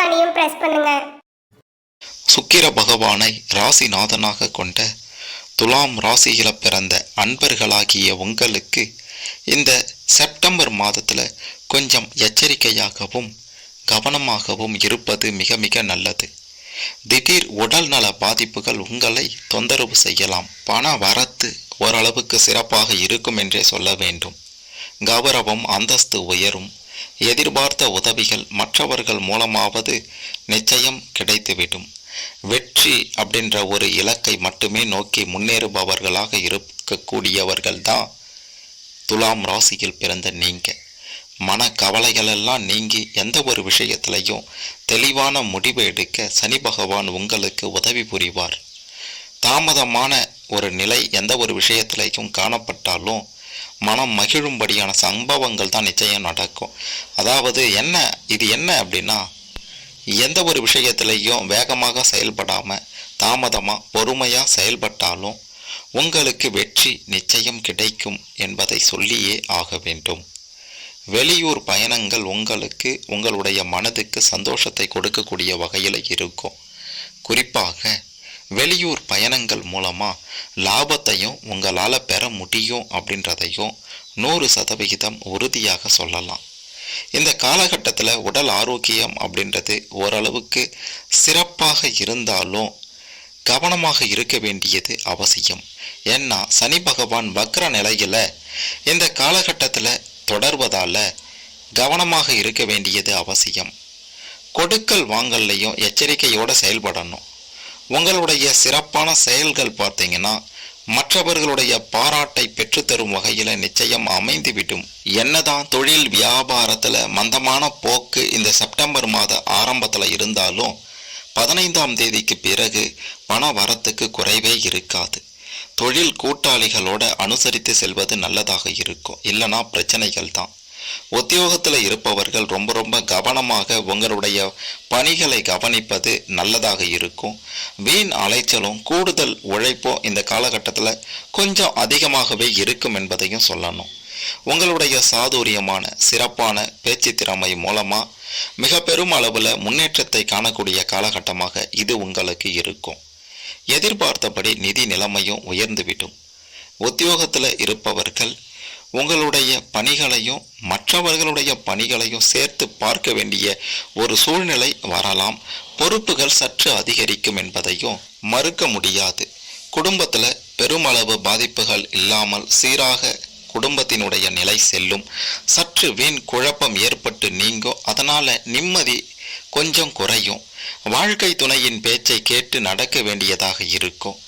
இருக்க பிரஸ் பண்ணுங்க. சுக்கிர பகவானை ராசிநாதனாக கொண்ட துலாம் ராசியில பிறந்த அன்பர்களாகிய உங்களுக்கு இந்த செப்டம்பர் மாதத்துல கொஞ்சம் எச்சரிக்கையாகவும் கவனமாகவும் இருப்பது மிக மிக நல்லது. திடீர் உடல் நல பாதிப்புகள் உங்களை தொந்தரவு செய்யலாம். பண வரத்து ஓரளவுக்கு சிறப்பாக இருக்கும் என்றே சொல்ல வேண்டும். கௌரவம் அந்தஸ்து உயரும். எதிர்பார்த்த உதவிகள் மற்றவர்கள் மூலமாவது நிச்சயம் கிடைத்துவிடும். வெற்றி அப்படின்ற ஒரு இலக்கை மட்டுமே நோக்கி முன்னேறுபவர்களாக இருக்கக்கூடியவர்கள் தான் துலாம் ராசியில் பிறந்த நீங்க. மன கவலைகளெல்லாம் நீங்கி எந்த ஒரு விஷயத்திலையும் தெளிவான முடிவு எடுக்க சனி பகவான் உங்களுக்கு உதவி புரிவார். தாமதமான ஒரு நிலை எந்த ஒரு விஷயத்திலையும் காணப்பட்டாலும் மனம் மகிழும்படியான சம்பவங்கள் தான் நிச்சயம் நடக்கும். அதாவது என்ன? இது என்ன அப்படின்னா எந்த ஒரு விஷயத்திலையும் வேகமாக செயல்படாமல் தாமதமாக பொறுமையாக செயல்பட்டாலும் உங்களுக்கு வெற்றி நிச்சயம் கிடைக்கும் என்பதை சொல்லியே ஆக வேண்டும். வெளியூர் பயணங்கள் உங்களுக்கு உங்களுடைய மனதுக்கு சந்தோஷத்தை கொடுக்கக்கூடிய வகையில் இருக்கும். குறிப்பாக வெளியூர் பயணங்கள் மூலமாக லாபத்தையும் உங்களால் பெற முடியும் அப்படின்றதையும் நூறு சதவிகிதம் உறுதியாக சொல்லலாம். இந்த காலகட்டத்தில் உடல் ஆரோக்கியம் அப்படின்றது ஓரளவுக்கு சிறப்பாக இருந்தாலும் கவனமாக இருக்க வேண்டியது அவசியம். ஏன்னா சனி பகவான் வக்ர நிலையில் இந்த காலகட்டத்தில் தொடர்வதால் கவனமாக இருக்க வேண்டியது அவசியம். கொடுக்கல் வாங்கல்லையும் எச்சரிக்கையோடு செயல்படணும். உங்களுடைய சிறப்பான செயல்கள் பார்த்தீங்கன்னா மற்றவர்களுடைய பாராட்டை பெற்றுத்தரும் வகையில் நிச்சயம் அமைந்துவிடும். என்னதான் தொழில் வியாபாரத்தில் மந்தமான போக்கு இந்த செப்டம்பர் மாத ஆரம்பத்தில் இருந்தாலும் பதினைந்தாம் தேதிக்கு பிறகு பண வரத்துக்கு குறைவே இருக்காது. தொழில் கூட்டாளிகளோட அனுசரித்து செல்வது நல்லதாக இருக்கும். இல்லைனா பிரச்சனைகள் தான். உத்தியோகத்தில் இருப்பவர்கள் ரொம்ப ரொம்ப கவனமாக உங்களுடைய பணிகளை கவனிப்பது நல்லதாக இருக்கும். வீண் அலைச்சலும் கூடுதல் உழைப்பும் இந்த காலகட்டத்தில் கொஞ்சம் அதிகமாகவே இருக்கும் என்பதையும் சொல்லணும். உங்களுடைய சாதுரியமான சிறப்பான பேச்சு திறமை மூலமாக மிக பெரும் அளவில் முன்னேற்றத்தை காணக்கூடிய காலகட்டமாக இது உங்களுக்கு இருக்கும். எதிர்பார்த்தபடி நிதி நிலைமையும் உயர்ந்துவிடும். உத்தியோகத்தில் இருப்பவர்கள் உங்களுடைய பணிகளையும் மற்றவர்களுடைய பணிகளையும் சேர்த்து பார்க்க வேண்டிய ஒரு சூழ்நிலை வரலாம். பொறுப்புகள் சற்று அதிகரிக்கும் என்பதையும் மறுக்க முடியாது. குடும்பத்தில் பெருமளவு பாதிப்புகள் இல்லாமல் சீராக குடும்பத்தினுடைய நிலை செல்லும். சற்று வீண் குழப்பம் ஏற்பட்டு நீங்கும் அதனால் நிம்மதி கொஞ்சம் குறையும். வாழ்க்கை துணையின் பேச்சை கேட்டு நடக்க வேண்டியதாக இருக்கும்.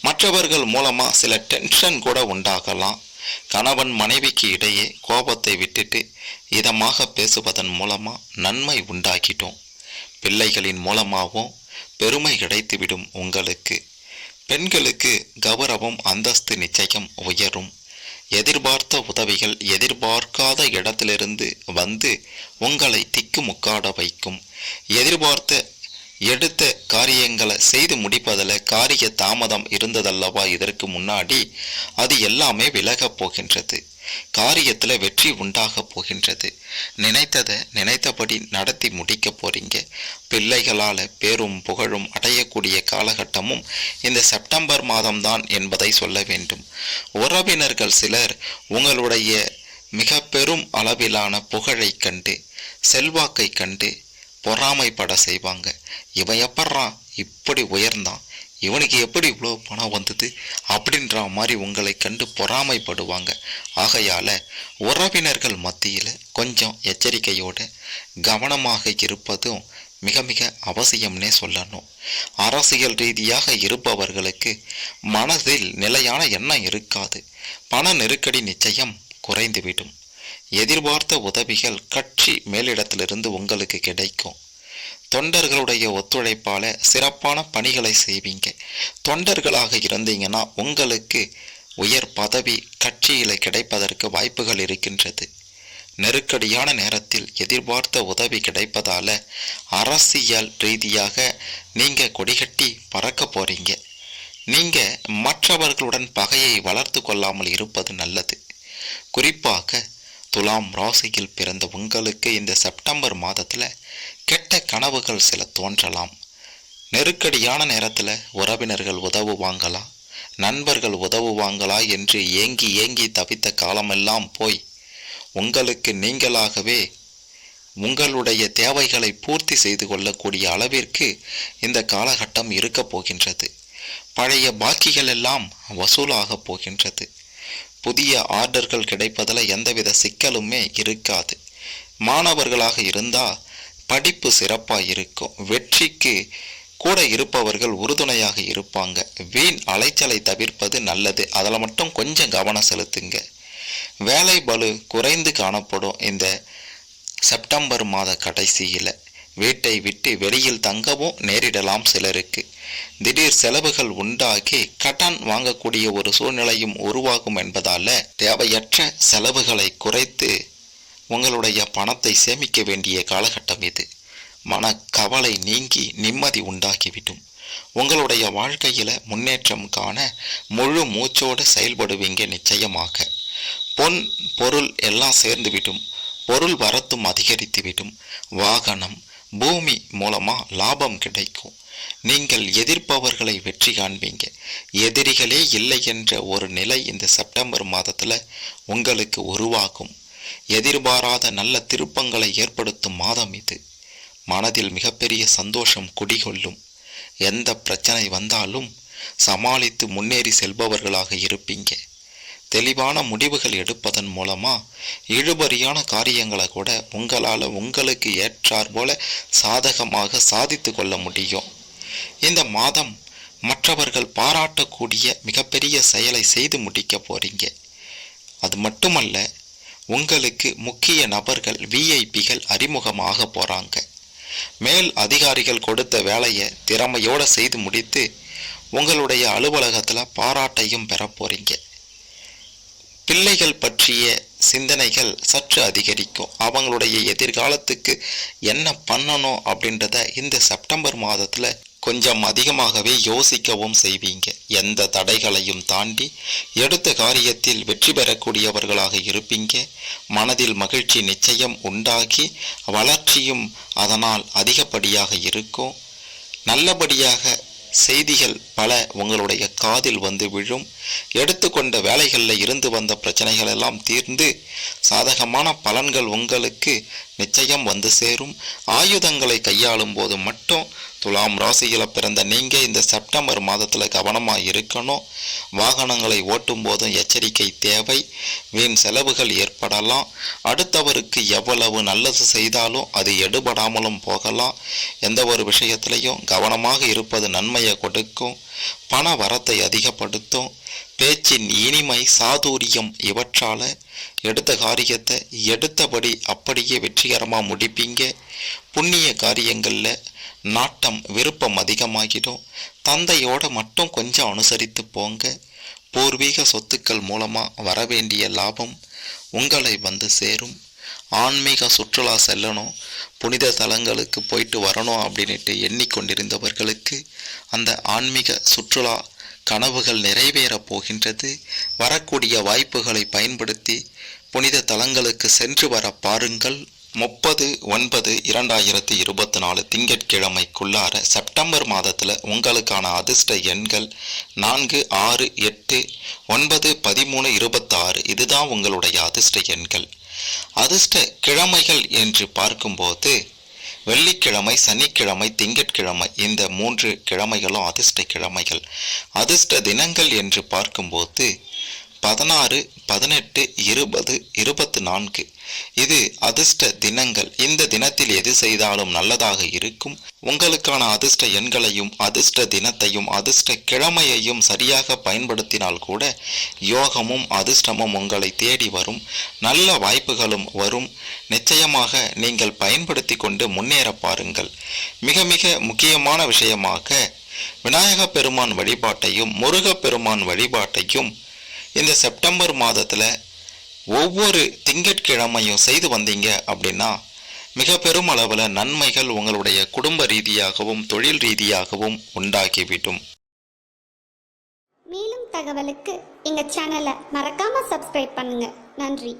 மற்றவர்கள் மூலமாக சில டென்ஷன் கூட உண்டாகலாம். கணவன் மனைவிக்கு இடையே கோபத்தை விட்டுட்டு இதமாக பேசுவதன் மூலமாக நன்மை உண்டாக்கிட்டோம். பிள்ளைகளின் மூலமாகவும் பெருமை கிடைத்துவிடும் உங்களுக்கு. பெண்களுக்கு கௌரவம் அந்தஸ்து நிச்சயம் உயரும். எதிர்பார்த்த உதவிகள் எதிர்பார்க்காத இடத்திலிருந்து வந்து உங்களை திக்குமுக்காட வைக்கும். எதிர்பார்த்த எடுத்த காரியங்களை செய்து முடிப்பதில் காரிய தாமதம் இருந்ததல்லவா? இதற்கு முன்னாடி அது எல்லாமே விலகப் போகின்றது. காரியத்தில் வெற்றி உண்டாக போகின்றது. நினைத்ததை நினைத்தபடி நடத்தி முடிக்க போறீங்க. பிள்ளைகளால் பேரும் புகழும் அடையக்கூடிய காலகட்டமும் இந்த செப்டம்பர் மாதம்தான் என்பதை சொல்ல வேண்டும். உறவினர்கள் சிலர் உங்களுடைய மிக பெரும் அளவிலான புகழை கண்டு செல்வாக்கை கண்டு பொறாமைப்பட செய்வாங்க. இவன் எப்பட்றான் இப்படி உயர்ந்தான்? இவனுக்கு எப்படி இவ்வளோ பணம் வந்தது? அப்படின்ற மாதிரி உங்களை கண்டு பொறாமைப்படுவாங்க. ஆகையால் உறவினர்கள் மத்தியில் கொஞ்சம் எச்சரிக்கையோடு கவனமாக இருப்பதும் மிக மிக அவசியம்னே சொல்லணும். அரசியல் ரீதியாக இருப்பவர்களுக்கு மனதில் நிலையான எண்ணம் இருக்காது. பண நெருக்கடி நிச்சயம் குறைந்துவிடும். எதிர்பார்த்த உதவிகள் கட்சி மேலிடத்திலிருந்து உங்களுக்கு கிடைக்கும். தொண்டர்களுடைய ஒத்துழைப்பால் சிறப்பான பணிகளை செய்வீங்க. தொண்டர்களாக இருந்தீங்கன்னா உங்களுக்கு உயர் பதவி கட்சியில் கிடைப்பதற்கு வாய்ப்புகள் இருக்கின்றது. நெருக்கடியான நேரத்தில் எதிர்பார்த்த உதவி கிடைப்பதால் அரசியல் ரீதியாக நீங்கள் கொடிகட்டி பறக்க போகிறீங்க நீங்கள் மற்றவர்களுடன் பகையை வளர்த்து கொள்ளாமல் இருப்பது நல்லது. குறிப்பாக துலாம் ராசியில் பிறந்த உங்களுக்கு இந்த செப்டம்பர் மாதத்தில் கெட்ட கனவுகள் சில தோன்றலாம். நெருக்கடியான நேரத்தில் உறவினர்கள் உதவுவாங்களா நண்பர்கள் உதவுவாங்களா என்று ஏங்கி ஏங்கி தவித்த காலமெல்லாம் போய் உங்களுக்கு நீங்களாகவே உங்களுடைய தேவைகளை பூர்த்தி செய்து கொள்ளக்கூடிய அளவிற்கு இந்த காலகட்டம் இருக்கப் போகின்றது. பழைய பாக்கிகள் எல்லாம் வசூலாகப் போகின்றது. புதிய ஆர்டர்கள் கிடைப்பதில் எந்தவித சிக்கலுமே இருக்காது. மாணவர்களாக இருந்தால் படிப்பு சிறப்பாக இருக்கும் வெற்றிக்கு கூட இருப்பவர்கள் உறுதுணையாக இருப்பாங்க. வீண் அலைச்சலை தவிர்ப்பது நல்லது. அதில் மட்டும் கொஞ்சம் கவனம் செலுத்துங்க. வேலை பளு குறைந்து காணப்படும் இந்த செப்டம்பர் மாத கடைசியில். வீட்டை விட்டு வெளியில் தங்கவும் நேரிடலாம் சிலருக்கு. திடீர் செலவுகள் உண்டாகி கடன் வாங்கக்கூடிய ஒரு சூழ்நிலையும் உருவாகும் என்பதால தேவையற்ற செலவுகளை குறைத்து உங்களுடைய பணத்தை சேமிக்க வேண்டிய காலகட்டம் இது. மன கவலை நீங்கி நிம்மதி உண்டாகிவிடும். உங்களுடைய வாழ்க்கையில முன்னேற்றம் காண முழு மூச்சோடு செயல்படுவீங்க நிச்சயமாக. பொன் பொருள் எல்லாம் சேர்ந்துவிடும். பொருள் வரத்தும் அதிகரித்துவிடும். வாகனம் பூமி மூலமாக லாபம் கிடைக்கும். நீங்கள் எதிர்ப்பவர்களை வெற்றி காண்பீங்க. எதிரிகளே இல்லை என்ற ஒரு நிலை இந்த செப்டம்பர் மாதத்தில் உங்களுக்கு உருவாகும். எதிர்பாராத நல்ல திருப்பங்களை ஏற்படுத்தும் மாதம் இது. மனதில் மிகப்பெரிய சந்தோஷம் குடிகொள்ளும். எந்த பிரச்சனை வந்தாலும் சமாளித்து முன்னேறி செல்பவர்களாக இருப்பீங்க. தெளிவான முடிவுகள் எடுப்பதன் மூலமாக இழுபறியான காரியங்களை கூட உங்களால் உங்களுக்கு ஏற்றார் போல சாதகமாக சாதித்து கொள்ள முடியும். இந்த மாதம் மற்றவர்கள் பாராட்டக்கூடிய மிகப்பெரிய செயலை செய்து முடிக்க போறீங்க. அது மட்டுமல்ல உங்களுக்கு முக்கிய நபர்கள் விஐபிகள் அறிமுகமாக போகிறாங்க மேல் அதிகாரிகள் கொடுத்த வேலையை திறமையோடு செய்து முடித்து உங்களுடைய அலுவலகத்தில் பாராட்டையும் பெற போறீங்க. பிள்ளைகள் பற்றிய சிந்தனைகள் சற்று அதிகரிக்கும். அவங்களுடைய எதிர்காலத்துக்கு என்ன பண்ணணும் அப்படின்றத இந்த செப்டம்பர் மாதத்தில் கொஞ்சம் அதிகமாகவே யோசிக்கவும் செய்வீங்க. எந்த தடைகளையும் தாண்டி எடுத்த காரியத்தில் வெற்றி பெறக்கூடியவர்களாக இருப்பீங்க. மனதில் மகிழ்ச்சி நிச்சயம் உண்டாகி வளர்ச்சியும் அதனால் அதிகப்படியாக இருக்கும். நல்லபடியாக செய்திகள் பல உங்களுடைய காதில் வந்து விழும். எடுத்துக்கொண்ட வேலைகளில் இருந்து வந்த பிரச்சனைகள் எல்லாம் தீர்ந்து சாதகமான பலன்கள் உங்களுக்கு நிச்சயம் வந்து சேரும். ஆயுதங்களை கையாளும் போது மட்டும் துலாம் ராசியில் பிறந்த நீங்கள் இந்த செப்டம்பர் மாதத்தில் கவனமாக இருக்கணும். வாகனங்களை ஓட்டும் போதும் எச்சரிக்கை தேவை. வீண் செலவுகள் ஏற்படலாம். அடுத்தவருக்கு எவ்வளவு நல்லது செய்தாலும் அது எடுபடாமலும் போகலாம். எந்த ஒரு விஷயத்திலையும் கவனமாக இருப்பது நன்மையை கொடுக்கும். பண வரத்தை அதிகப்படுத்தும். பேச்சின் இனிமை சாதுரியம் இவற்றால் எடுத்த காரியத்தை எடுத்தபடி அப்படியே வெற்றிகரமாக முடிப்பீங்க. புண்ணிய காரியங்களில் நாட்டம் விருப்பம் அதிகமாகிடும். தந்தையோட மட்டும் கொஞ்சம் அனுசரித்து போங்க. பூர்வீக சொத்துக்கள் மூலமாக வர வேண்டிய லாபம் உங்களை வந்து சேரும். ஆன்மீக சுற்றுலா செல்லணும். புனித தலங்களுக்கு போயிட்டு வரணும் அப்படின்ட்டு எண்ணிக்கொண்டிருந்தவர்களுக்கு அந்த ஆன்மீக சுற்றுலா கனவுகள் நிறைவேறப் போகின்றது. வரக்கூடிய வாய்ப்புகளை பயன்படுத்தி புனித தலங்களுக்கு சென்று வர பாருங்கள். முப்பது ஒன்பது இரண்டாயிரத்தி இருபத்தி நாலு திங்கட்கிழமைக்குள்ளார செப்டம்பர் மாதத்தில் உங்களுக்கான அதிர்ஷ்ட எண்கள் நான்கு ஆறு எட்டு ஒன்பது பதிமூணு இருபத்தாறு. இதுதான் உங்களுடைய அதிர்ஷ்ட எண்கள். அதிர்ஷ்ட கிழமைகள் என்று பார்க்கும்போது வெள்ளிக்கிழமை சனிக்கிழமை திங்கட்கிழமை இந்த மூன்று கிழமைகளும் அதிர்ஷ்ட கிழமைகள் அதிர்ஷ்ட தினங்கள் என்று பார்க்கும்போது பதினாறு பதினெட்டு இருபது இருபத்தி நான்கு இது அதிர்ஷ்ட தினங்கள். இந்த தினத்தில் எது செய்தாலும் நல்லதாக இருக்கும். உங்களுக்கான அதிர்ஷ்ட எண்களையும் அதிர்ஷ்ட தினத்தையும் அதிர்ஷ்ட கிழமையையும் சரியாக பயன்படுத்தினால் கூட யோகமும் அதிர்ஷ்டமும் உங்களை தேடி வரும். நல்ல வாய்ப்புகளும் வரும். நிச்சயமாக நீங்கள் பயன்படுத்தி கொண்டு முன்னேற பாருங்கள். மிக மிக முக்கியமான விஷயமாக விநாயக பெருமான் வழிபாட்டையும் முருகப் பெருமான் வழிபாட்டையும் இந்த செப்டம்பர் மாதத்தில் ஒவ்வொரு திங்கட்கிழமையும் செய்து வந்தீங்க அப்படின்னா மிக பெரும் அளவில் நன்மைகள் உங்களுடைய குடும்ப ரீதியாகவும் தொழில் ரீதியாகவும் உண்டாகிவிடும். மேலும் தகவலுக்கு எங்கள் சேனலை மறக்காமல் சப்ஸ்கிரைப் பண்ணுங்கள் நன்றி.